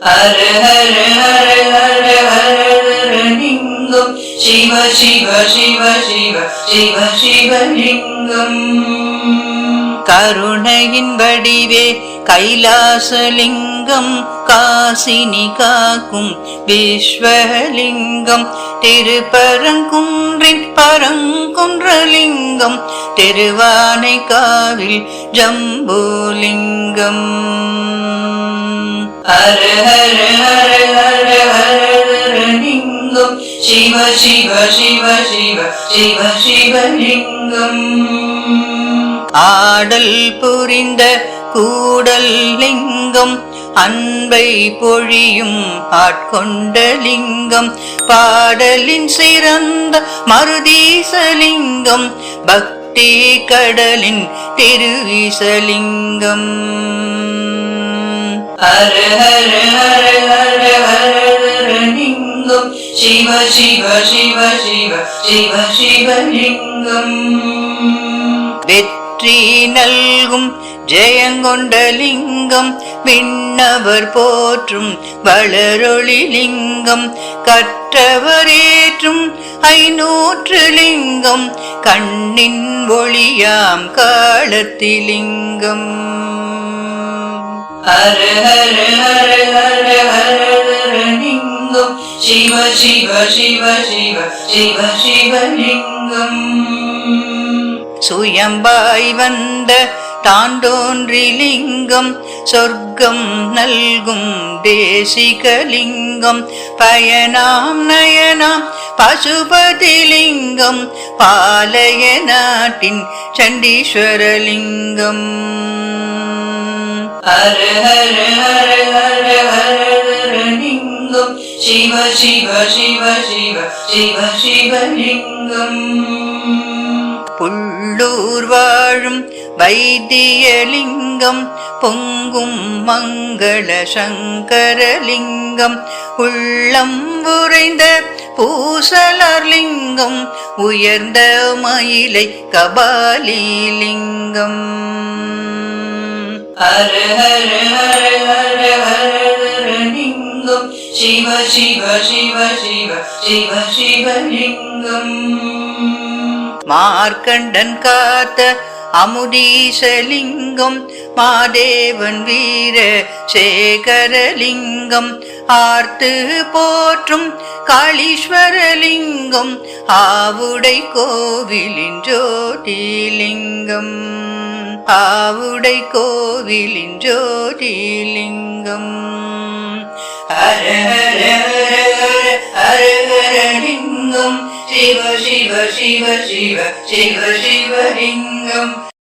ஹர ஹர ஹர ஹர ஹர ஹர லிங்கம். சிவ சிவ சிவ சிவ சிவ சிவலிங்கம் கருணையின் வடிவே கைலாசலிங்கம். காசினி காக்கும் விஸ்வலிங்கம். திருப்பரங்குன்றின் பரங்குன்றலிங்கம். திருவானை காவில் ஜம்புலிங்கம். ஹர ஹர ஹர ஹர ஹர ஹர லிங்கம். சிவ சிவ சிவ சிவ சிவ சிவலிங்கம் ஆடல் புரிந்த கூடல் லிங்கம். அன்பை பொழியும் ஆட்கொண்ட லிங்கம். பாடலின் சிறந்த மருதீசலிங்கம் பக்தி கடலின் திருவிசலிங்கம் ஹர ஹர ஹர ஹர ஹர ஹர லிங்கம். சிவ சிவ சிவ சிவ சிவ சிவலிங்கம் வெற்றி நல்கும் ஜெயங்கொண்ட லிங்கம். விண்ணவர் போற்றும் வளரொளி லிங்கம். கற்றவரேற்றும் ஐநூற்று லிங்கம். கண்ணின் ஒளியாம் காலத்திலிங்கம். ஹர ஹர ஹர ஹர ஹர ஹர லிங்கம். சிவ சிவ சிவ சிவ சிவ சிவலிங்கம் சுயம்பாய் வந்த தாண்டோன்றிலிங்கம் சொர்க்கம் நல்கும் தேசிகலிங்கம் பயனாம் நயனாம் பசுபதிலிங்கம் பாலய நாட்டின் சண்டீஸ்வரலிங்கம் ஹர ஹர ஹர ஹர ஹர ஹர லிங்கம். சிவ சிவ சிவ சிவ சிவ சிவலிங்கம் புள்ளூர் வாழும் வைத்தியலிங்கம் பொங்கும் மங்கள சங்கரலிங்கம் உள்ளம் உறைந்த பூசலர்லிங்கம் உயர்ந்த மயிலை கபாலி லிங்கம். ஹர ஹர ஹர ஹர ஹர லிங்கம் சிவ சிவ சிவ சிவ சிவ சிவலிங்கம் மார்க்கண்டன் காத்த அமுதீசலிங்கம் மாதேவன் வீர சேகரலிங்கம் ஆர்த்து போற்றும் காளீஸ்வரலிங்கம் ஆவுடை கோவிலின் ஜோதிலிங்கம். ஆவுடை கோவிலின் ஜோதிலிங்கம். ஹர ஹர ஹர ஹர லிங்கம். சிவ சிவ சிவ சிவ சிவ சிவலிங்கம்